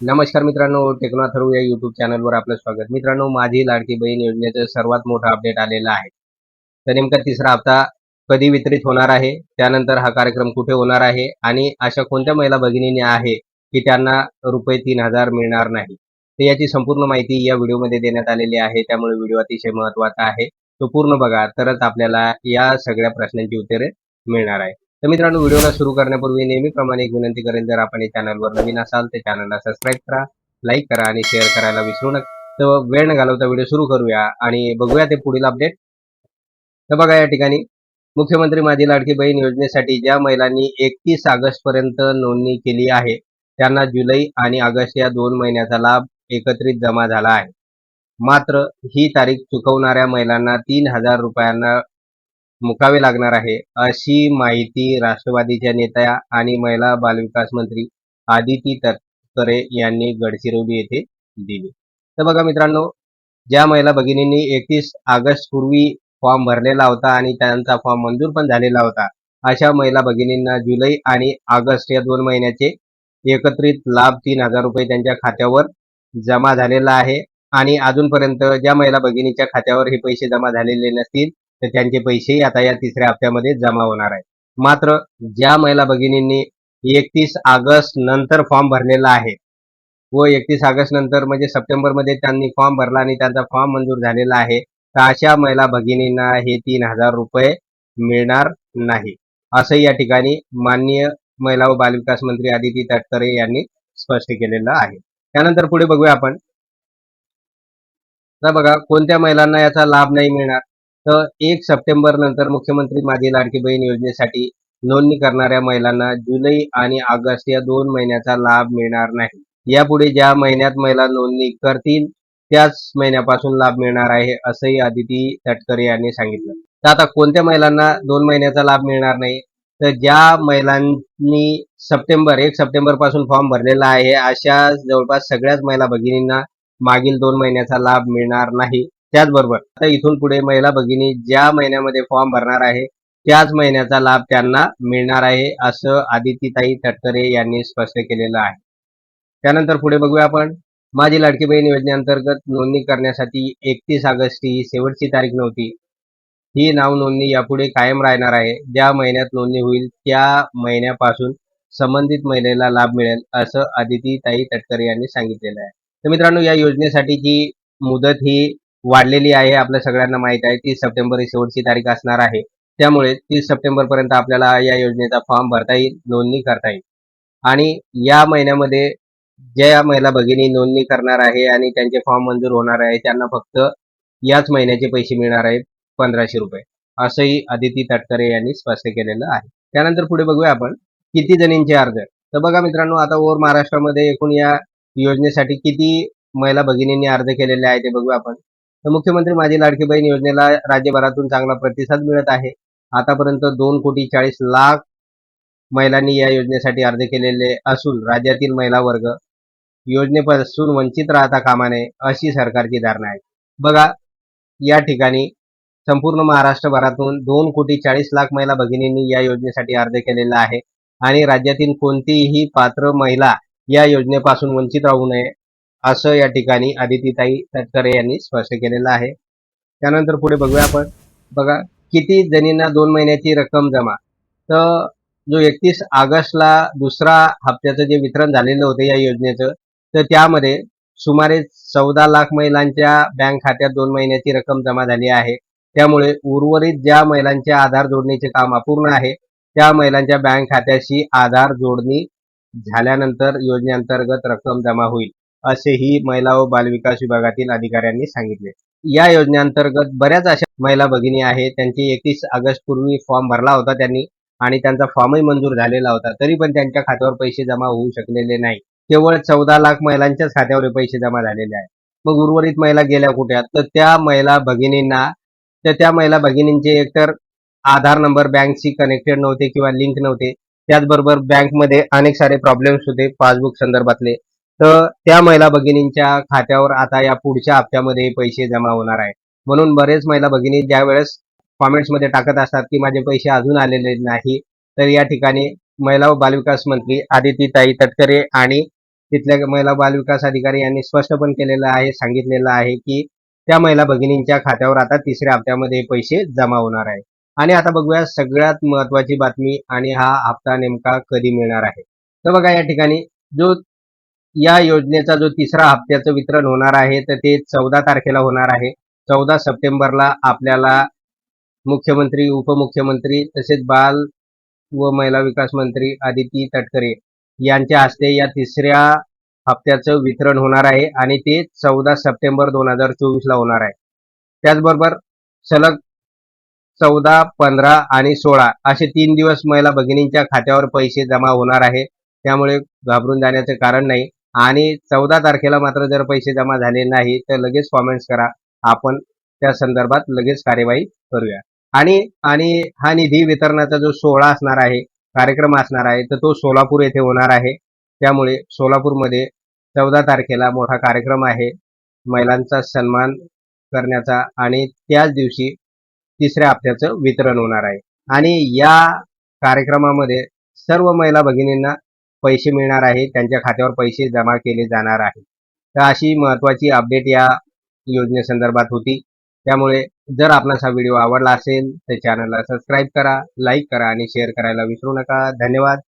नमस्कार मित्रांनो टेक्नो थरू या युट्यूब चॅनलवर आपलं स्वागत. मित्रांनो माझी लाडकी बहीण योजनेचं सर्वात मोठं अपडेट आलेलं आहे. तर नेमका तिसरा हप्ता कधी वितरित होणार आहे? त्यानंतर हा कार्यक्रम कुठे होणार आहे? आणि अशा कोणत्या महिला भगिनीने आहे की त्यांना रुपये तीन हजार मिळणार नाही? तर याची संपूर्ण माहिती या व्हिडिओमध्ये देण्यात आलेली आहे. त्यामुळे व्हिडिओ अतिशय महत्त्वाचा आहे. तो पूर्ण बघा तरच आपल्याला या सगळ्या प्रश्नांची उत्तरे मिळणार आहे. तर मित्रांनो व्हिडिओला सुरू करण्यापूर्वी नेहमीप्रमाणे एक विनंती करेन जर आपण या चॅनलवर नवीन असाल तर चॅनलला सबस्क्राईब करा लाईक करा आणि शेअर करायला विसरू नका. तर वेळ न घालवता व्हिडिओ सुरू करूया आणि बघूया ते पुढील अपडेट. तर बघा या ठिकाणी मुख्यमंत्री माझी लाडकी बहीण योजनेसाठी ज्या महिलांनी एकतीस ऑगस्ट पर्यंत नोंदणी केली आहे त्यांना जुलै आणि ऑगस्ट या दोन महिन्याचा लाभ एकत्रित जमा झाला आहे. मात्र ही तारीख चुकवणाऱ्या महिलांना तीन हजार रुपयांना मुकावे लागणार आहे. अशी माहिती राष्ट्रवादीच्या नेत्या आणि महिला बालविकास मंत्री आदिती तटकरे यांनी गडचिरोली येथे दिली. तर बघा मित्रांनो ज्या महिला भगिनींनी एकतीस ऑगस्ट पूर्वी फॉर्म भरलेला होता आणि त्यांचा फॉर्म मंजूर पण झालेला होता अशा महिला भगिनींना जुलै आणि ऑगस्ट या दोन महिन्याचे एकत्रित लाभ तीन हजार रुपये त्यांच्या खात्यावर जमा झालेला आहे. आणि अजूनपर्यंत ज्या महिला भगिनीच्या खात्यावर हे पैसे जमा झालेले नसतील तर त्यांचे पैसेही आता या तिसऱ्या हप्त्यामध्ये जमा होणार आहे मात्र ज्या महिला भगिनींनी एकतीस ऑगस्ट नंतर फॉर्म भरलेला आहे व एकतीस ऑगस्ट नंतर म्हणजे सप्टेंबरमध्ये त्यांनी फॉर्म भरला आणि त्यांचा फॉर्म मंजूर झालेला आहे तर अशा महिला भगिनींना हे तीन हजार रुपये मिळणार नाही. असं या ठिकाणी माननीय महिला व बालविकास मंत्री आदिती तटकरे यांनी स्पष्ट केलेलं आहे. त्यानंतर पुढे बघूया आपण. तर बघा कोणत्या महिलांना याचा लाभ नाही मिळणार? तर एक सप्टेंबर नंतर मुख्यमंत्री माझी लाडकी बहीण योजनेसाठी नोंदणी करणाऱ्या महिलांना जुलै आणि ऑगस्ट या दोन महिन्याचा लाभ मिळणार नाही. यापुढे ज्या महिन्यात महिला नोंदणी करतील त्याच महिन्यापासून लाभ मिळणार आहे असंही आदिती तटकरे यांनी सांगितलं. तर आता कोणत्या महिलांना दोन महिन्याचा लाभ मिळणार नाही? तर ज्या महिलांनी सप्टेंबर एक सप्टेंबरपासून फॉर्म भरलेला आहे अशा जवळपास सगळ्याच महिला भगिनींना मागील दोन महिन्याचा लाभ मिळणार नाही. त्याचबरोबर आता इथून पुढे महिला भगिनी ज्या महिन्यामध्ये फॉर्म भरणार आहे त्याच महिन्याचा लाभ त्यांना मिळणार आहे असं आदितीताई तटकरे यांनी स्पष्ट केलेलं आहे. त्यानंतर पुढे बघूया आपण. माझी लाडकी बहीण योजनेअंतर्गत नोंदणी करण्यासाठी एकतीस ऑगस्ट ही शेवटची तारीख नव्हती. ही नाव नोंदणी यापुढे कायम राहणार आहे. ज्या महिन्यात नोंदणी होईल त्या महिन्यापासून संबंधित महिलेला लाभ मिळेल असं आदितीताई तटकरे यांनी सांगितलेलं आहे. तर मित्रांनो या योजनेसाठीची मुदत ही वाढलेली आहे आपल्या सगळ्यांना माहीत आहे. तीस सप्टेंबर ही शेवटची तारीख असणार आहे. त्यामुळे तीस सप्टेंबर पर्यंत आपल्याला या योजनेचा फॉर्म भरता येईल नोंदणी करता येईल. आणि या महिन्यामध्ये ज्या महिला भगिनी नोंदणी करणार आहे आणि त्यांचे फॉर्म मंजूर होणार आहे त्यांना फक्त याच महिन्याचे पैसे मिळणार आहेत पंधराशे रुपये. असंही आदिती तटकरे यांनी स्पष्ट केलेलं आहे. त्यानंतर पुढे बघूया आपण किती जणींचे अर्ज तर बघा मित्रांनो आता ओव्हर महाराष्ट्रामध्ये एकूण या योजनेसाठी किती महिला भगिनींनी अर्ज केलेले आहे ते बघूया आपण. मुख्यमंत्री माझी लाडकी बहीण योजनेला राज्यभरातून चांगला प्रतिसाद मिळत आहे. आतापर्यंत दोन कोटी चाळीस लाख महिलांनी या योजनेसाठी अर्ज केलेले असून राज्यातील महिला वर्ग योजनेपासून वंचित राहता कामा नये अशी सरकारची धारणा आहे. बघा या ठिकाणी संपूर्ण महाराष्ट्रभरातून दोन कोटी चाळीस लाख महिला भगिनींनी या योजनेसाठी अर्ज केलेला आहे. आणि राज्यातील कोणतीही पात्र महिला या योजनेपासून वंचित राहू नये असं या ठिकाणी आदितीताई तटकरे यांनी स्पष्ट केलेलं आहे. त्यानंतर पुढे बघूया आपण. बघा किती जणींना दोन महिन्याची रक्कम जमा? तर जो एकतीस ऑगस्टला दुसरा हप्त्याचं जे वितरण झालेलं होतं या योजनेचं तर त्यामध्ये सुमारे चौदा लाख महिलांच्या बँक खात्यात दोन महिन्याची रक्कम जमा झाली आहे. त्यामुळे उर्वरित ज्या महिलांचे आधार जोडणीचे काम अपूर्ण आहे त्या महिलांच्या बँक खात्याशी आधार जोडणी झाल्यानंतर योजनेअंतर्गत रक्कम जमा होईल. असेही महिला व बालविकास विभागातील अधिकाऱ्यांनी सांगितले. या योजनेअंतर्गत बऱ्याच अशा महिला भगिनी आहेत त्यांची एकतीस ऑगस्ट पूर्वी फॉर्म भरला होता त्यांनी आणि त्यांचा फॉर्मही मंजूर झालेला होता. तरी पण त्यांच्या खात्यावर पैसे जमा होऊ शकलेले नाही. केवळ चौदा लाख महिलांच्याच खात्यावर पैसे जमा झालेले आहेत. मग उर्वरित महिला गेल्या कुठे? तर त्या महिला भगिनींना तर त्या महिला भगिनींचे एकतर आधार नंबर बँकशी कनेक्टेड नव्हते किंवा लिंक नव्हते. त्याचबरोबर बँकमध्ये अनेक सारे प्रॉब्लेम्स होते. पासबुक संदर्भातले तर त्या महिला भगिनींच्या खात्यावर आता या पुढच्या हप्त्यामध्ये पैसे जमा होणार आहे म्हणून बरेच महिला भगिनी ज्या वेळेस कॉमेंट्समध्ये टाकत असतात की माझे पैसे अजून आलेले नाही तर या ठिकाणी महिला व बालविकास मंत्री आदितीताई तटकरे आणि तिथल्या महिला बालविकास अधिकारी यांनी स्पष्ट पण केलेलं आहे सांगितलेलं आहे की त्या महिला भगिनींच्या खात्यावर आता तिसऱ्या हप्त्यामध्ये पैसे जमा होणार आहे आणि आता बघूया सगळ्यात महत्वाची बातमी आणि हा हप्ता नेमका कधी मिळणार आहे. तर बघा या ठिकाणी जो या योजनेचा जो तिसरा हप्त्याचं वितरण होणार आहे तर ते चौदा तारखेला होणार आहे. चौदा सप्टेंबरला आपल्याला मुख्यमंत्री उपमुख्यमंत्री तसेच बाल व महिला विकास मंत्री आदिती तटकरे यांच्या हस्ते या तिसऱ्या हप्त्याचं वितरण होणार आहे आणि ते चौदा सप्टेंबर दोन हजार चोवीसला होणार आहे. त्याचबरोबर सलग चौदा पंधरा आणि सोळा असे तीन दिवस महिला भगिनींच्या खात्यावर पैसे जमा होणार आहे. त्यामुळे घाबरून जाण्याचं कारण नाही. आणि चौदा तारखेला मात्र जर पैसे जमा झाले नाही तर लगेच कॉमेंट्स करा. आपण त्या संदर्भात लगेच कार्यवाही करूया. आणि आणि हा निधी वितरणाचा जो सोहळा असणार आहे कार्यक्रम असणार आहे तर तो सोलापूर येथे होणार आहे. त्यामुळे सोलापूरमध्ये चौदा तारखेला मोठा कार्यक्रम आहे. महिलांचा सन्मान करण्याचा आणि त्याच दिवशी तिसऱ्या हप्त्याचं वितरण होणार आहे. आणि या कार्यक्रमामध्ये सर्व महिला भगिनींना पैसे मिळणार आहे त्यांच्या खात्यावर पैसे जमा केले जाणार आहे. तर अशी महत्वाची अपडेट या योजनेसंदर्भात होती. त्यामुळे जर आपणास हा व्हिडिओ आवडला असेल तर चॅनलला सबस्क्राईब करा लाईक करा आणि शेअर करायला विसरू नका. धन्यवाद.